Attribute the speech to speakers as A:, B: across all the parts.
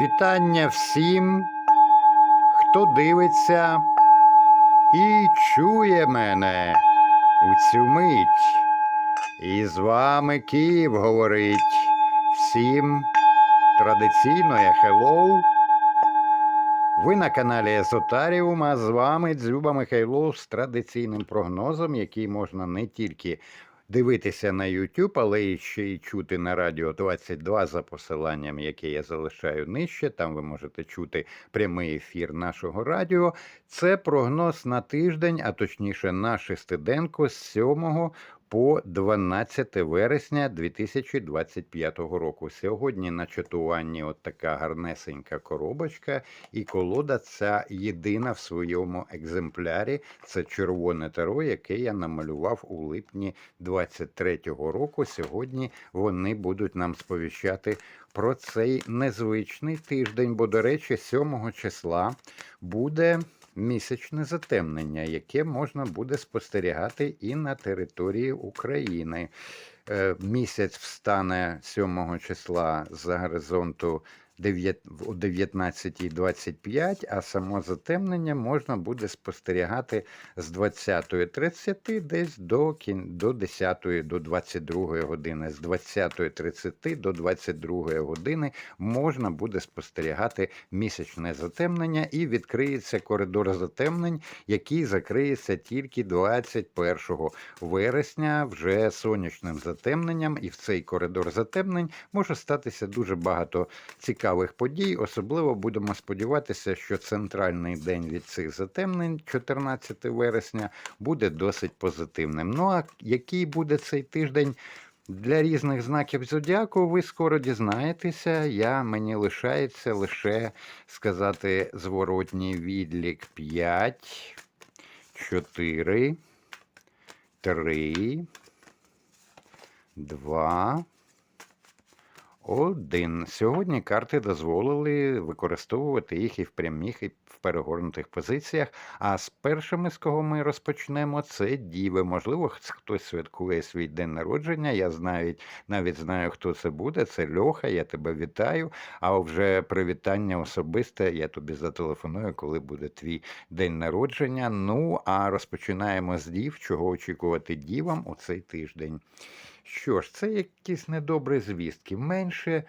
A: Вітання всім, хто дивиться і чує мене у цю мить. І з вами Київ говорить всім традиційно хеллоу. Ви на каналі Езотаріум, а з вами Дзюба Михайлов з традиційним прогнозом, який можна не тільки дивитися на YouTube, але ще й чути на радіо 22 за посиланням, яке я залишаю нижче. Там ви можете чути прямий ефір нашого радіо. Це прогноз на тиждень, а точніше на шестиденку з 7 по 12 вересня 2025 року. Сьогодні на чатуванні от така гарнесенька коробочка, і колода ця єдина в своєму екземплярі. Це червоне таро, яке я намалював у липні 23-го року. Сьогодні вони будуть нам сповіщати про цей незвичний тиждень, бо, до речі, 7 числа буде місячне затемнення, яке можна буде спостерігати і на території України. Е, Місяць встане 7 числа за горизонту 9 о 19.25, а само затемнення можна буде спостерігати з 20.30 десь до, до 10 до 22 години. З 20.30 до 22 години можна буде спостерігати місячне затемнення і відкриється коридор затемнень, який закриється тільки 21 вересня вже сонячним затемненням. І в цей коридор затемнень може статися дуже багато цікавих подій. Особливо будемо сподіватися, що центральний день від цих затемнень, 14 вересня, буде досить позитивним. Ну а який буде цей тиждень? Для різних знаків зодіаку ви скоро дізнаєтеся. Я мені лишається лише сказати зворотній відлік 5, 4, 3, 2, один. Сьогодні карти дозволили використовувати їх і в прямих, і в перегорнутих позиціях. А з першими, з кого ми розпочнемо, це діви. Можливо, хтось святкує свій день народження. Я знаю, навіть знаю, хто це буде. Це Льоха, я тебе вітаю. А вже привітання особисте я тобі зателефоную, коли буде твій день народження. Ну, а розпочинаємо з дів, чого очікувати дівам у цей тиждень. Що ж, це якісь недобрі звістки. Менше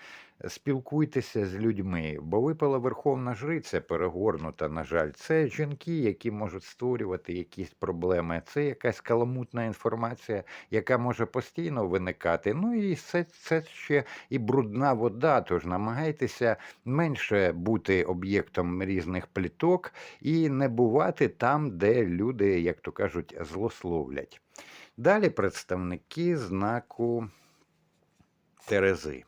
A: спілкуйтеся з людьми, бо випала верховна жриця перегорнута, на жаль. Це жінки, які можуть створювати якісь проблеми. Це якась каламутна інформація, яка може постійно виникати. Ну і це, це ще і брудна вода. Тож намагайтеся менше бути об'єктом різних пліток і не бувати там, де люди, як то кажуть, злословлять. Далі представники знаку Терези.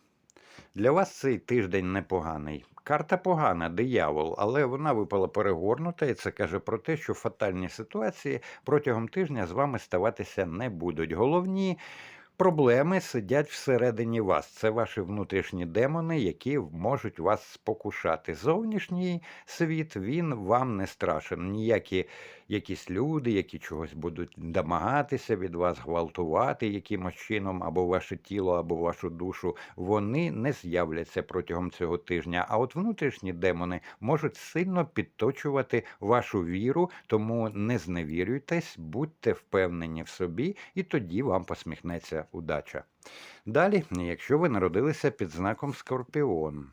A: Для вас цей тиждень непоганий. Карта погана, диявол, але вона випала перегорнута, і це каже про те, що фатальні ситуації протягом тижня з вами ставатися не будуть. Головні проблеми сидять всередині вас. Це ваші внутрішні демони, які можуть вас спокушати. Зовнішній світ він вам не страшен. Ніякі якісь люди, які чогось будуть домагатися від вас, гвалтувати якимось чином, або ваше тіло, або вашу душу, вони не з'являться протягом цього тижня. А от внутрішні демони можуть сильно підточувати вашу віру, тому не зневірюйтесь, будьте впевнені в собі, і тоді вам посміхнеться удача. Далі, якщо ви народилися під знаком Скорпіон.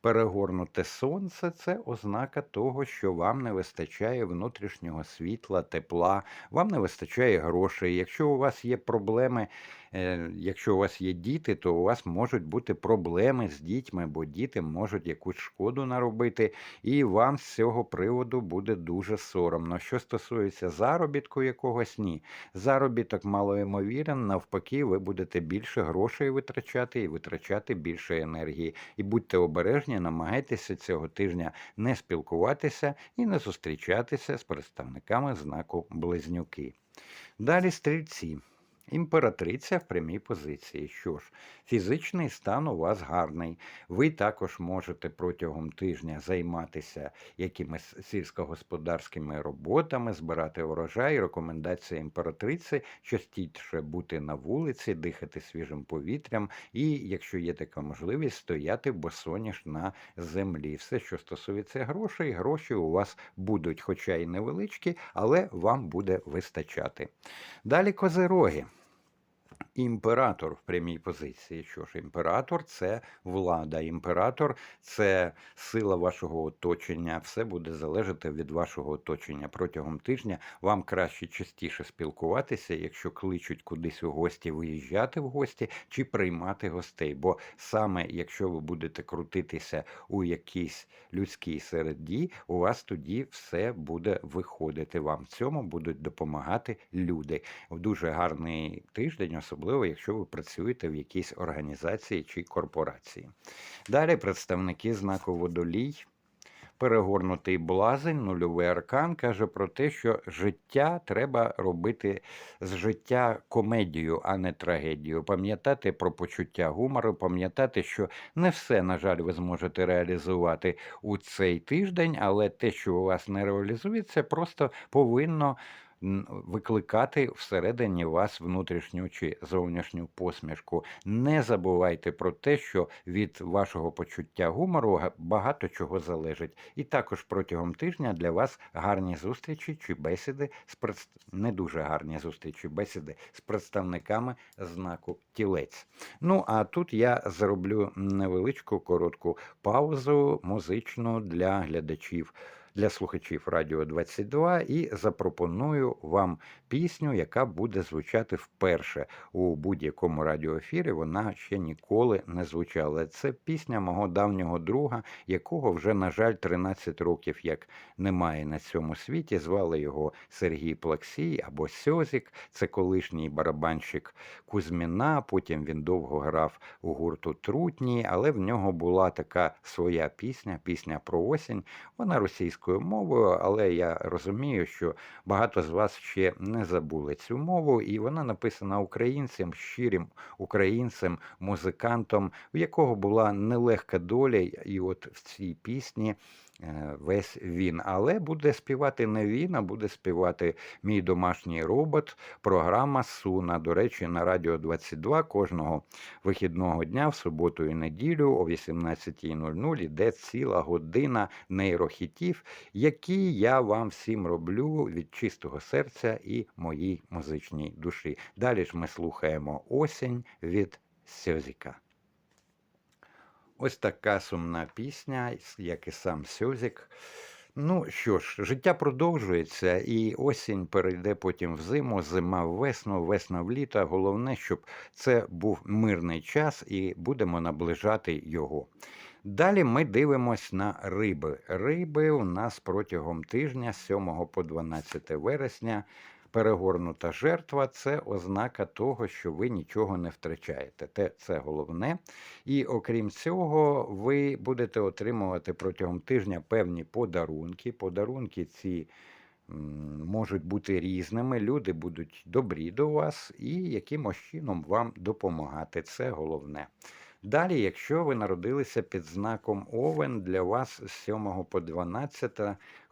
A: Перегорнуте сонце це ознака того, що вам не вистачає внутрішнього світла, тепла, вам не вистачає грошей. Якщо у вас є проблеми, е, якщо у вас є діти, то у вас можуть бути проблеми з дітьми, бо діти можуть якусь шкоду наробити, і вам з цього приводу буде дуже соромно. Що стосується заробітку якогось, ні. Заробіток малоймовірен, навпаки, ви будете більше грошей витрачати і витрачати більше енергії. І будьте обережні, намагайтеся цього тижня не спілкуватися і не зустрічатися з представниками знаку близнюки. Далі стрільці. Імператриця в прямій позиції. Що ж, фізичний стан у вас гарний. Ви також можете протягом тижня займатися якимись сільськогосподарськими роботами, збирати урожай. Рекомендація імператриці частіше бути на вулиці, дихати свіжим повітрям, і, якщо є така можливість, стояти босоніж на землі. Все, що стосується грошей, гроші у вас будуть, хоча й невеличкі, але вам буде вистачати. Далі козироги. Імператор в прямій позиції. Що ж, імператор це влада. Імператор це сила вашого оточення. Все буде залежати від вашого оточення. Протягом тижня вам краще частіше спілкуватися, якщо кличуть кудись у гості, виїжджати в гості чи приймати гостей. Бо саме якщо ви будете крутитися у якійсь людській середі, у вас тоді все буде виходити. Вам в цьому будуть допомагати люди. Дуже гарний тиждень, особливо якщо ви працюєте в якійсь організації чи корпорації. Далі представники знаку водолій. Перегорнутий блазень, нульовий аркан каже про те, що життя треба робити з життя комедію, а не трагедію. Пам'ятати про почуття гумору, пам'ятати, що не все, на жаль, ви зможете реалізувати у цей тиждень, але те, що у вас не реалізується, просто повинно викликати всередині вас внутрішню чи зовнішню посмішку. Не забувайте про те, що від вашого почуття гумору багато чого залежить. І також протягом тижня для вас гарні зустрічі чи бесіди з предс... не дуже гарні зустрічі, бесіди з представниками знаку тілець. Ну а тут я зроблю невеличку коротку паузу музичну для глядачів для слухачів Радіо 22 і запропоную вам пісню, яка буде звучати вперше у будь-якому радіоефірі. Вона ще ніколи не звучала. Це пісня мого давнього друга, якого вже, на жаль, 13 років як немає на цьому світі. Звали його Сергій Плаксій або Сьозік. Це колишній барабанщик Кузьміна. Потім він довго грав у гурту Трутні, але в нього була така своя пісня, пісня про осінь. Вона російською мовою, але я розумію, що багато з вас ще не забули цю мову, і вона написана українцем, щирим українцем, музикантом, в якого була нелегка доля, і от в цій пісні. Е, Весь він, але буде співати не він, а буде співати мій домашній робот. Програма Суна. До речі, на Радіо 22 кожного вихідного дня в суботу і неділю о 18.00 іде ціла година нейрохітів, які я вам всім роблю від чистого серця і моїй музичній душі. Далі ж ми слухаємо осінь від Сьозіка. Ось така сумна пісня, як і сам Сьозік. Ну що ж, життя продовжується, і осінь перейде потім в зиму, зима в весну, весна в літо. Головне, щоб це був мирний час і будемо наближати його. Далі ми дивимось на риби. Риби у нас протягом тижня, з 7 по 12 вересня, перегорнута жертва це ознака того, що ви нічого не втрачаєте. Те- Це головне. І окрім цього, ви будете отримувати протягом тижня певні подарунки. Подарунки ці можуть бути різними. Люди будуть добрі до вас і якимось чином вам допомагати. Це головне. Далі, якщо ви народилися під знаком Овен, для вас з 7 по 12,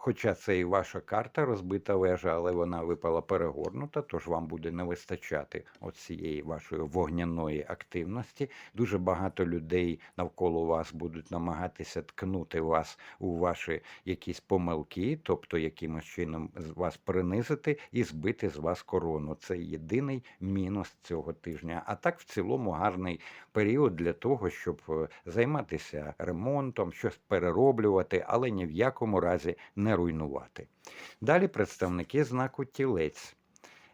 A: хоча це і ваша карта розбита вежа, але вона випала перегорнута, тож вам буде не вистачати оцієї вашої вогняної активності. Дуже багато людей навколо вас будуть намагатися ткнути вас у ваші якісь помилки, тобто якимось чином вас принизити і збити з вас корону. Це єдиний мінус цього тижня. А так, в цілому, гарний період для того, щоб е, займатися ремонтом, щось перероблювати, але ні в якому разі не руйнувати. Далі представники знаку тілець.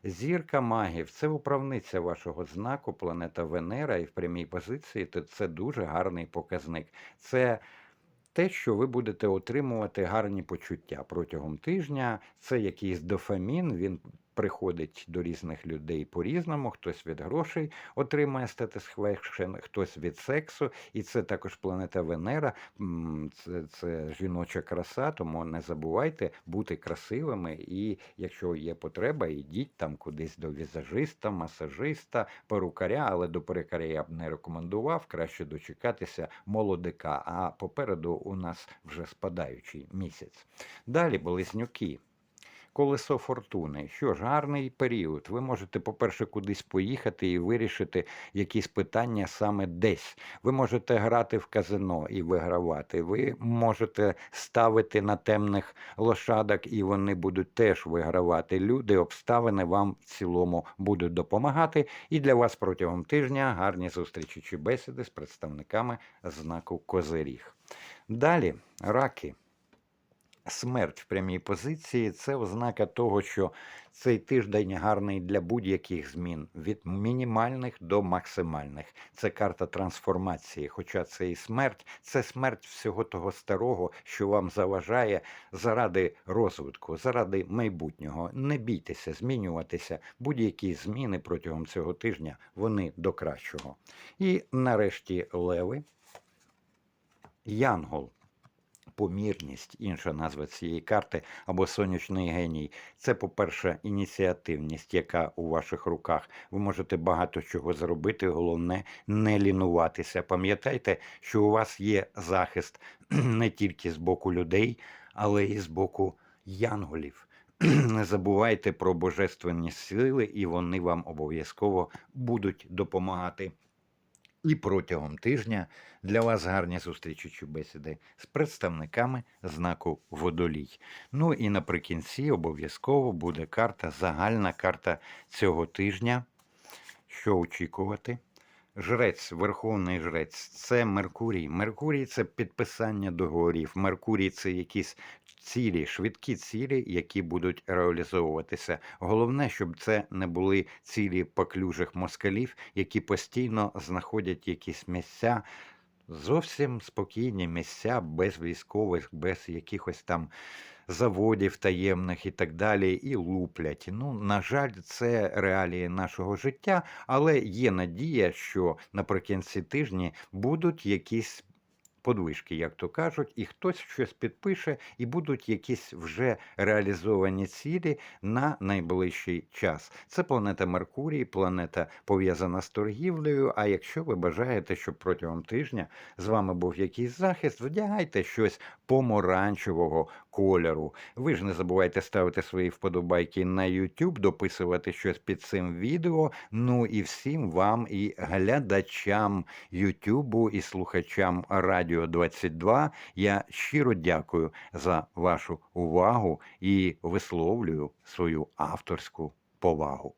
A: Зірка магів це управниця вашого знаку, планета Венера, і в прямій позиції то це дуже гарний показник. Це те, що ви будете отримувати гарні почуття протягом тижня. Це якийсь дофамін, він приходить до різних людей по-різному. Хтось від грошей отримує статисфекшн, хтось від сексу, і це також планета Венера. Це, це жіноча краса, тому не забувайте бути красивими. І якщо є потреба, йдіть там кудись до візажиста, масажиста, перукаря, але до перукаря я б не рекомендував. Краще дочекатися молодика. А попереду у нас вже спадаючий місяць. Далі близнюки. Колесо фортуни. Що ж, гарний період. Ви можете, по-перше, кудись поїхати і вирішити якісь питання саме десь. Ви можете грати в казино і вигравати. Ви можете ставити на темних лошадок, і вони будуть теж вигравати. Люди, обставини вам в цілому будуть допомагати. І для вас протягом тижня гарні зустрічі чи бесіди з представниками знаку Козиріг. Далі раки. Смерть в прямій позиції це ознака того, що цей тиждень гарний для будь-яких змін від мінімальних до максимальних. Це карта трансформації. Хоча це і смерть, це смерть всього того старого, що вам заважає заради розвитку, заради майбутнього. Не бійтеся змінюватися. Будь-які зміни протягом цього тижня вони до кращого. І нарешті леви. Янгол помірність, інша назва цієї карти, або сонячний геній. Це, по-перше, ініціативність, яка у ваших руках. Ви можете багато чого зробити. Головне не лінуватися. Пам'ятайте, що у вас є захист не тільки з боку людей, але й з боку янголів. Не забувайте про божественні сили, і вони вам обов'язково будуть допомагати. І протягом тижня для вас гарні зустрічі чи бесіди з представниками знаку Водолій. Ну і наприкінці обов'язково буде карта, загальна карта цього тижня. Що очікувати? Жрець, верховний жрець, це Меркурій. Меркурій це підписання договорів. Меркурій це якісь цілі, швидкі цілі, які будуть реалізовуватися. Головне, щоб це не були цілі поклюжих москалів, які постійно знаходять якісь місця. Зовсім спокійні місця без військових, без якихось там заводів таємних і так далі, і луплять. Ну, на жаль, це реалії нашого життя, але є надія, що наприкінці тижні будуть якісь. Подвижки, як то кажуть, і хтось щось підпише, і будуть якісь вже реалізовані цілі на найближчий час. Це планета Меркурій, планета пов'язана з торгівлею. А якщо ви бажаєте, щоб протягом тижня з вами був якийсь захист, вдягайте щось помаранчевого кольору. Ви ж не забувайте ставити свої вподобайки на YouTube, дописувати щось під цим відео. Ну і всім вам і глядачам YouTube і слухачам Радіо 22 я щиро дякую за вашу увагу і висловлюю свою авторську повагу.